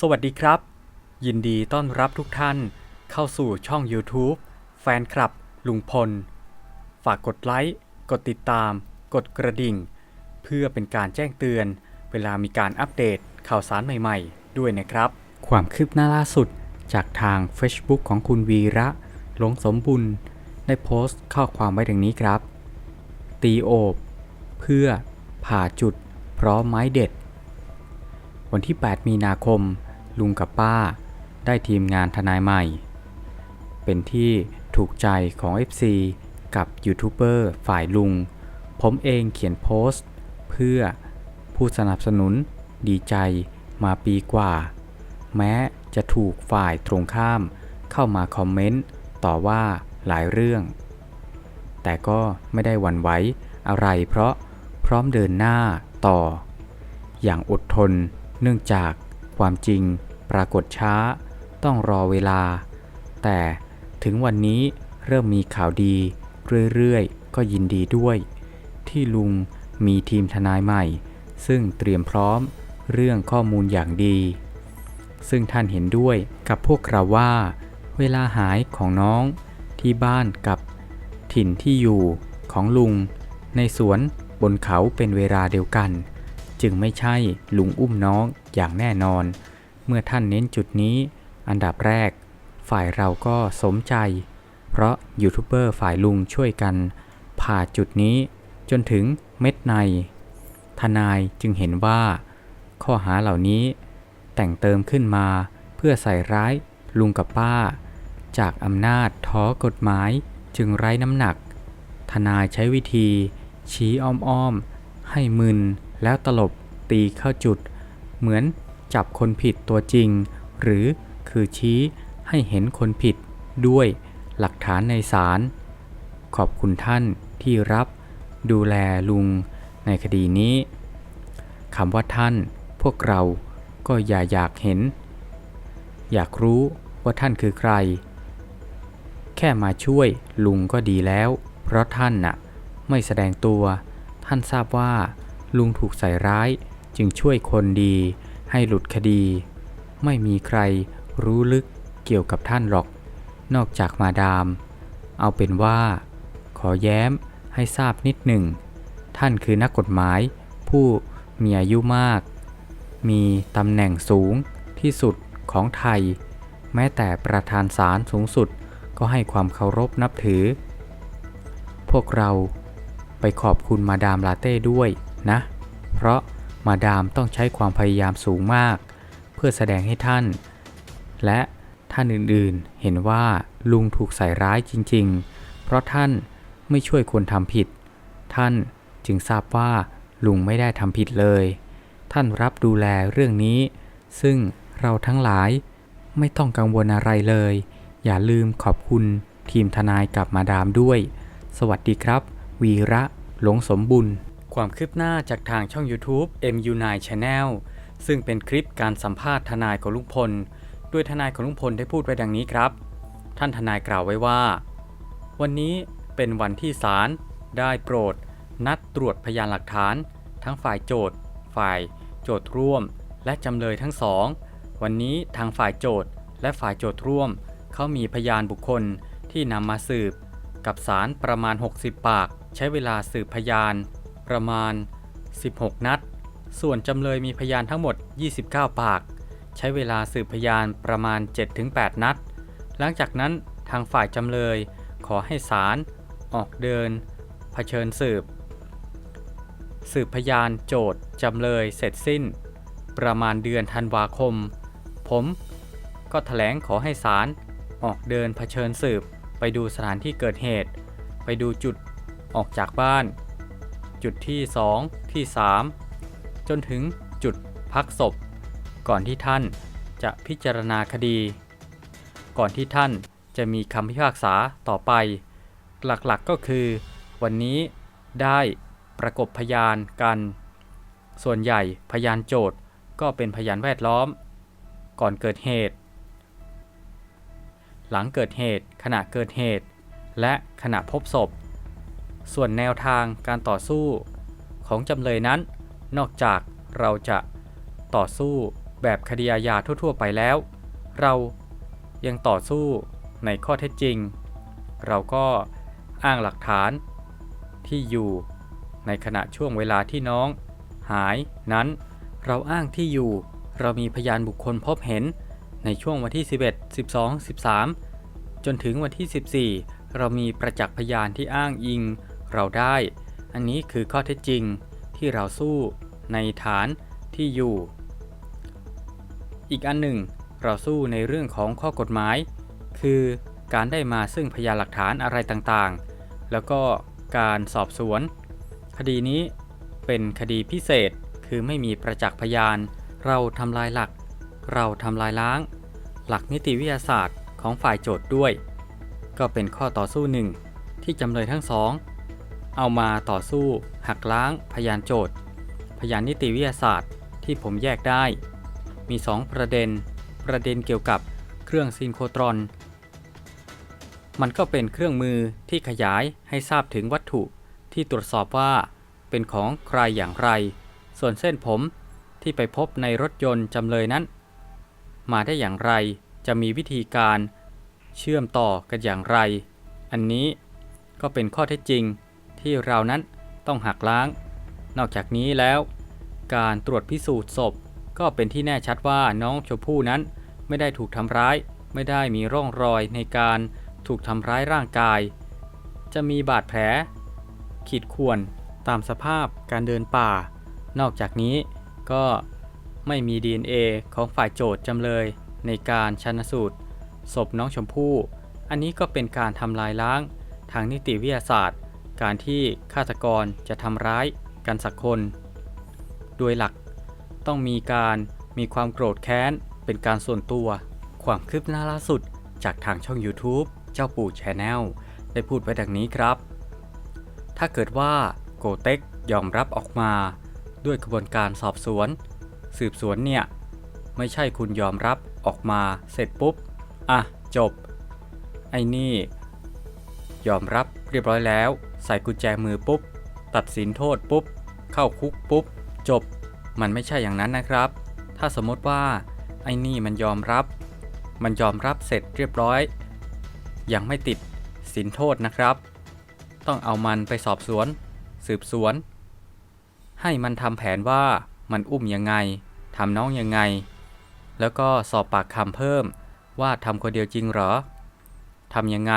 สวัสดีครับ ยินดีต้อนรับทุกท่านเข้าสู่ช่อง YouTube แฟนคลับ ลุงพล ฝากกดไลค์ กดติดตาม กดกระดิ่ง เพื่อเป็นการแจ้งเตือน เวลามีการอัปเดตข่าวสารใหม่ๆ ด้วยนะครับ ความคืบหน้าล่าสุดจากทาง Facebook ของคุณวีระหลงสมบุญได้โพสต์ข้อความไว้ดังนี้ครับ ตีโอบเพื่อผ่าจุดพร้อมไม้เด็ด วันที่ 8 มีนาคม ลุงกับป้า ได้ทีมงานทนายใหม่ เป็นที่ถูกใจของ FC กับยูทูบเบอร์ฝ่ายลุง ผมเองเขียนโพสต์ เพื่อผู้สนับสนุนดีใจมาปีกว่า แม้จะถูกฝ่ายตรงข้ามเข้ามาคอมเมนต์ต่อว่าหลายเรื่อง แต่ก็ไม่ได้หวั่นไหวอะไรเพราะพร้อมเดินหน้าต่อ อย่างอดทนเนื่องจากความจริง ปรากฏช้า ต้องรอเวลา แต่ถึงวันนี้เริ่มมีข่าวดี เรื่อยๆ ก็ยินดีด้วย ที่ลุงมีทีมทนายใหม่ ซึ่งเตรียมพร้อมเรื่องข้อมูลอย่างดี ซึ่งท่านเห็นด้วยกับพวกเราว่า เวลาหายของน้องที่บ้านกับถิ่นที่อยู่ของลุง ในสวนบนเขาเป็นเวลาเดียวกัน จึงไม่ใช่ลุงอุ้มน้องอย่างแน่นอน เมื่อท่านเน้นจุดนี้ อันดับแรก ฝ่ายเราก็สมใจ เพราะยูทูบเบอร์ฝ่ายลุงช่วยกันผ่าจุดนี้จนถึงเม็ดใน ทนายจึงเห็นว่า ข้อหาเหล่านี้ แต่งเติมขึ้นมาเพื่อใส่ร้ายลุงกับป้า จากอำนาจท้อกฎหมายจึงไร้น้ำหนัก ทนายใช้วิธี ชี้อ้อมๆให้มึนแล้วตลบตีเข้าจุด เหมือน จับคนผิดตัวจริง หรือคือชี้ให้เห็นคนผิดด้วยหลักฐานในศาลขอบคุณท่านที่รับดูแลลุงในคดีนี้คำว่าท่าน พวกเราก็อย่าอยากเห็น อยากรู้ว่าท่านคือใคร แค่มาช่วยลุงก็ดีแล้ว เพราะท่านน่ะไม่แสดงตัว ท่านทราบว่า ลุงถูกใส่ร้ายจึงช่วยคนดี ให้หลุดคดี ไม่มีใครรู้ลึกเกี่ยวกับท่านหรอก นอกจากมาดาม เอาเป็นว่า ขอแย้มให้ทราบนิดหนึ่ง ท่านคือนักกฎหมาย ผู้มีอายุมาก มีตำแหน่งสูงที่สุดของไทย แม้แต่ประธานศาลสูงสุดก็ให้ความเคารพนับถือ พวกเราไปขอบคุณมาดามลาเต้ด้วยนะ เพราะ มาดามต้องใช้ความพยายามสูงมาก เพื่อแสดงให้ท่าน และท่านอื่นๆ เห็นว่าลุงถูกใส่ร้ายจริง ๆ เพราะท่านไม่ช่วยคนทำผิด ท่านจึงทราบว่าลุงไม่ได้ทำผิดเลย ท่านรับดูแลเรื่องนี้ ซึ่งเราทั้งหลายไม่ต้องกังวลอะไรเลย อย่าลืมขอบคุณทีมทนายกับมาดามด้วย สวัสดีครับ วีระหลงสมบุญ ความคืบหน้าจากทางช่อง YouTube MU9 Channel ซึ่งเป็นคลิปการสัมภาษณ์ทนายของลุงพลโดยทนายของลุงพลได้พูดไว้ดังนี้ครับ ท่านทนายกล่าวไว้ว่า วันนี้เป็นวันที่ศาลได้โปรด นัดตรวจพยานหลักฐาน ทั้งฝ่ายโจทย์ ฝ่าย โจทย์ร่วม และจำเลยทั้งสอง วันนี้ทางฝ่ายโจทย์ และฝ่ายโจทย์ร่วม เขามีพยานบุคคลที่นำมาสืบ กับศาลประมาณ 60 ปาก ใช้เวลาสืบพยาน ประมาณ 16 นัด ส่วนจำเลยมีพยานทั้งหมด 29 ปาก ใช้เวลาสืบพยานประมาณ 7-8 นัด หลังจากนั้นทางฝ่ายจำเลยขอให้ศาลออกเดินเผชิญสืบ สืบพยานโจทย์จำเลยเสร็จสิ้น ประมาณเดือนธันวาคม ผมก็แถลงขอให้ศาลออกเดินเผชิญสืบ ไปดูสถานที่เกิดเหตุ ไปดูจุดออกจากบ้าน จุดที่ 2 ที่ 3 จนถึงจุดพักศพ ก่อนที่ท่านจะพิจารณาคดี ก่อนที่ท่านจะมีคำพิพากษาต่อไป หลักๆก็คือ วันนี้ได้ประกบพยานกัน ส่วนใหญ่พยานโจทย์ก็เป็นพยานแวดล้อม ก่อนเกิดเหตุ หลังเกิดเหตุ ขณะเกิดเหตุ และขณะพบศพ ส่วนแนวทางการต่อสู้ของจำเลยนั้น นอกจากเราจะต่อสู้แบบคดีอาญาทั่ว ๆ ไปแล้ว เรายังต่อสู้ในข้อเท็จจริง เราก็อ้างหลักฐานที่อยู่ในขณะช่วงเวลาที่น้อง หายนั้นเราอ้างที่อยู่ เรามีพยานบุคคลพบเห็นในช่วงวันที่ 11 12 13 จนถึงวันที่ 14 เรามีประจักษ์พยานที่อ้างอิง เราได้ อันนี้คือข้อเท็จจริงที่เราสู้ในฐานที่อยู่ อีกอันหนึ่ง เราสู้ในเรื่องของข้อกฎหมาย คือการได้มาซึ่งพยานหลักฐานอะไรต่างๆ แล้วก็การสอบสวน คดีนี้เป็นคดีพิเศษคือไม่มีประจักษ์พยาน เราทำลายหลัก เราทำลายล้าง หลักนิติวิทยาศาสตร์ของฝ่ายโจทย์ด้วย ก็เป็นข้อต่อสู้หนึ่งที่จำเลยทั้งสอง เอามาต่อสู้หักล้างพยานโจทย์ พยานนิติวิทยาศาสตร์ที่ผมแยกได้ มี 2 ประเด็น ประเด็นเกี่ยวกับเครื่องซินโครตรอน มันก็เป็นเครื่องมือที่ขยายให้ทราบถึงวัตถุที่ตรวจสอบว่าเป็นของใครอย่างไร ส่วนเส้นผมที่ไปพบในรถยนต์จำเลยนั้น มาได้อย่างไรจะมีวิธีการเชื่อมต่อกันอย่างไร อันนี้ก็เป็นข้อเท็จจริง ที่เรานั้นต้องหักล้าง นอกจากนี้แล้ว การตรวจพิสูจน์ศพ ก็เป็นที่แน่ชัดว่าน้องชมพู่นั้นไม่ได้ถูกทำร้าย ไม่ได้มีร่องรอยในการถูกทำร้ายร่างกาย จะมีบาดแผล ขีดข่วนตามสภาพการเดินป่า นอกจากนี้ก็ไม่มี DNA ของฝ่ายโจทย์จำเลยในการชันสูตรศพน้องชมพู่ อันนี้ก็เป็นการทำลายล้างทางนิติวิทยาศาสตร์ การที่ฆาตกรจะทำร้ายกันสักคน โดยหลักต้องมีการมีความโกรธแค้น เป็นการส่วนตัว ความคืบหน้าล่าสุดจากทางช่อง YouTube เจ้าปู่แชนแนลได้พูดไว้ดังนี้ครับ ถ้าเกิดว่าโกเต็กยอมรับออกมา ด้วยกระบวนการสอบสวน สืบสวนเนี่ย ไม่ใช่คุณยอมรับออกมาเสร็จปุ๊บ อะ จบ ไอ้นี่ ยอมรับเรียบร้อยแล้ว ใส่กุญแจมือปุ๊บ ตัดสินโทษปุ๊บ เข้าคุกปุ๊บ จบ มันไม่ใช่อย่างนั้นนะครับ ถ้าสมมติว่าไอ้นี่มันยอมรับ มันยอมรับเสร็จเรียบร้อย ยังไม่ติดสินโทษนะครับ ต้องเอามันไปสอบสวน สืบสวน ให้มันทำแผนว่ามันอุ้มยังไงทำน้องยังไง แล้วก็สอบปากคำเพิ่มว่าทำคนเดียวจริงเหรอทำยังไง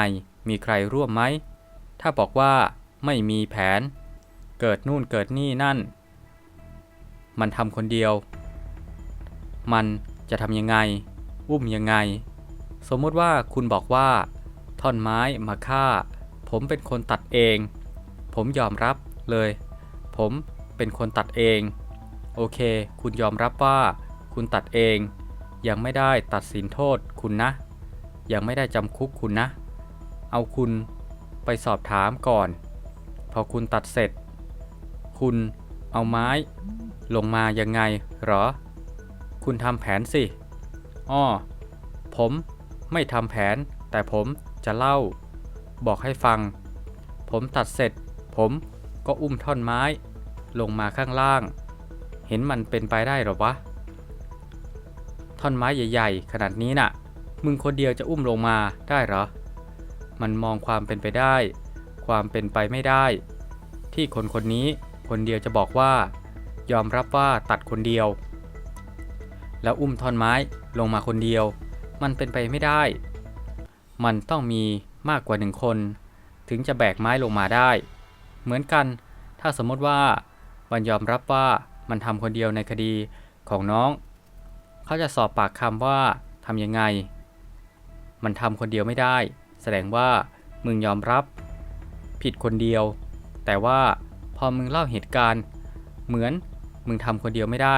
มีใครร่วมไหม ถ้าบอกว่า ไม่มีแผน เกิดนู่นเกิดนี่นั่น มันทำคนเดียว มันจะทำยังไง อุ้มยังไง สมมติว่าคุณบอกว่า ท่อนไม้มาฆ่า ผมเป็นคนตัดเอง ผมยอมรับเลย ผมเป็นคนตัดเอง โอเค คุณยอมรับว่า คุณตัดเอง ยังไม่ได้ตัดสินโทษคุณนะ ยังไม่ได้จำคุกคุณนะ เอาคุณไปสอบถามก่อน พอคุณตัดเสร็จ คุณเอาไม้ ลงมายังไงหรอ คุณทำแผนสิอ้อผมไม่ทำแผน แต่ผมจะเล่า บอกให้ฟัง ผมตัดเสร็จ ผมก็อุ้มท่อนไม้ ลงมาข้างล่าง เห็นมันเป็นไปได้หรอวะ ท่อนไม้ใหญ่ ๆ ขนาดนี้น่ะ มึงคนเดียวจะอุ้มลงมาได้หรอ มันมองความเป็นไปได้ ความเป็นไปไม่ได้ ที่คนคนนี้คนเดียวจะบอกว่า ยอมรับว่าตัดคนเดียว แล้วอุ้มท่อนไม้ลงมาคนเดียว มันเป็นไปไม่ได้ มันต้องมีมากกว่าหนึ่งคน ถึงจะแบกไม้ลงมาได้ เหมือนกัน ถ้าสมมติว่ามันยอมรับว่ามันทำคนเดียวในคดีของน้อง เขาจะสอบปากคำว่าทำยังไง มันทำคนเดียวไม่ได้ แสดงว่ามึงยอมรับ ผิดคนเดียว แต่ว่าพอมึงเล่าเหตุการณ์ เหมือนมึงทำคนเดียวไม่ได้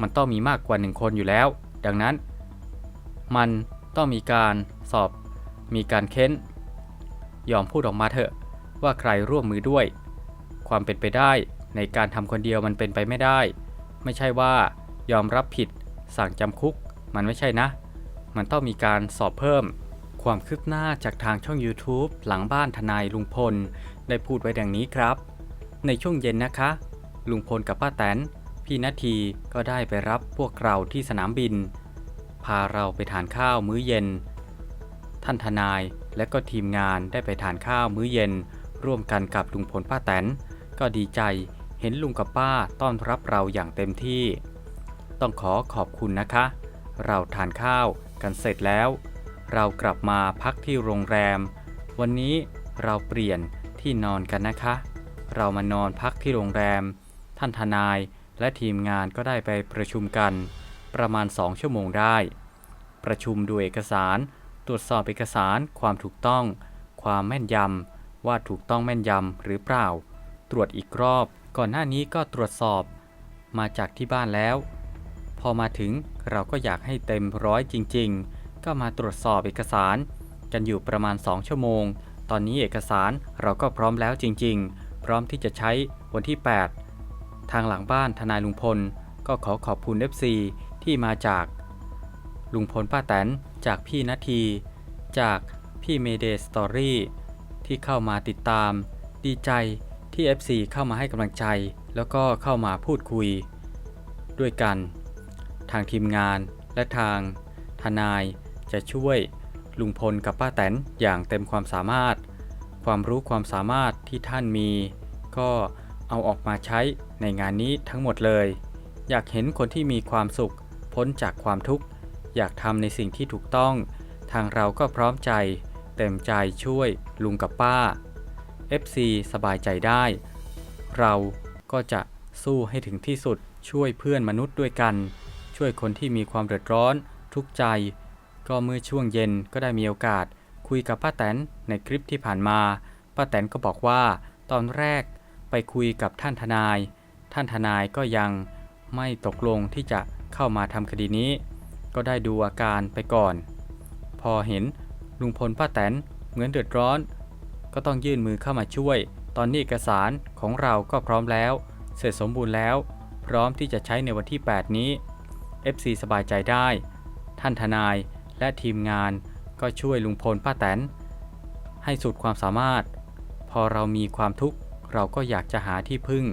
มันต้องมีมากกว่าหนึ่งคนอยู่แล้ว ดังนั้น มันต้องมีการสอบ มีการเค้น ยอมพูดออกมาเถอะว่าใครร่วมมือด้วย ความเป็นไปได้ในการทำคนเดียวมันเป็นไปไม่ได้ ไม่ใช่ว่ายอมรับผิด สั่งจำคุก มันไม่ใช่นะ มันต้องมีการสอบเพิ่ม ความคืบหน้าจากทางช่อง YouTube หลังบ้านทนายลุงพล ได้พูดไว้ดังนี้ครับ ในช่วงเย็นนะคะ ลุงพลกับป้าแตน พี่นาทีก็ได้ไปรับพวกเราที่สนามบิน พาเราไปทานข้าวมื้อเย็น ท่านทนายและก็ทีมงานได้ไปทานข้าวมื้อเย็น ร่วมกันกับลุงพลป้าแตน ก็ดีใจเห็นลุงกับป้าต้อนรับเราอย่างเต็มที่ ต้องขอขอบคุณนะคะ เราทานข้าวกันเสร็จแล้ว เรากลับมาพักที่โรงแรม วันนี้เราเปลี่ยนที่นอนกันนะคะ เรามานอนพักที่โรงแรม ท่านทนายและทีมงานก็ได้ไปประชุมกัน ประมาณ2ชั่วโมงได้ ประชุมดูเอกสาร ตรวจสอบเอกสารความถูกต้อง ความแม่นยำว่าถูกต้องแม่นยำหรือเปล่า ตรวจอีกรอบ ก่อนหน้านี้ก็ตรวจสอบ มาจากที่บ้านแล้ว พอมาถึงเราก็อยากให้เต็มร้อยจริง ๆ ก็มาตรวจสอบเอกสาร กันอยู่ประมาณ 2 ชั่วโมง ตอนนี้เอกสารเราก็พร้อมแล้วจริง ๆ พร้อมที่จะใช้วันที่ 8 ทางหลังบ้านทนายลุงพล ก็ขอขอบคุณ FC ที่มาจาก ลุงพลป้าแตน จากพี่นาที จากพี่เมเดสตอรี่ที่เข้ามาติดตาม ดีใจที่ FC เข้ามาให้กำลังใจ แล้วก็เข้ามาพูดคุย ด้วยกัน ทางทีมงานและทางทนาย จะช่วยลุงพลกับป้าแตนอย่างเต็มความสามารถ ความรู้ความสามารถที่ท่านมี ก็เอาออกมาใช้ในงานนี้ทั้งหมดเลย อยากเห็นคนที่มีความสุข พ้นจากความทุกข์ อยากทำในสิ่งที่ถูกต้อง ทางเราก็พร้อมใจ เต็มใจช่วยลุงกับป้า FC สบายใจได้ เราก็จะสู้ให้ถึงที่สุดช่วยเพื่อนมนุษย์ด้วยกัน ช่วยคนที่มีความเดือดร้อน ทุกข์ใจ ก็เมื่อช่วงเย็นก็ได้มีโอกาสคุยกับป้าแตนในคลิปที่ผ่านมา ป้าแตนก็บอกว่า ตอนแรกไปคุยกับท่านทนาย ท่านทนายก็ยังไม่ตกลงที่จะเข้ามาทำคดีนี้ ก็ได้ดูอาการไปก่อน พอเห็นลุงพลป้าแตนเหมือนเดือดร้อน ก็ต้องยื่นมือเข้ามาช่วย ตอนนี้เอกสารของเราก็พร้อมแล้ว เสร็จสมบูรณ์แล้ว พร้อมที่จะใช้ในวันที่ 8 นี้ FC สบายใจได้ ท่านทนาย และทีมงานก็ช่วยลุงพลป้าแตน ให้สุดความสามารถ พอเรามีความทุกข์เราก็อยากจะหาที่พึ่ง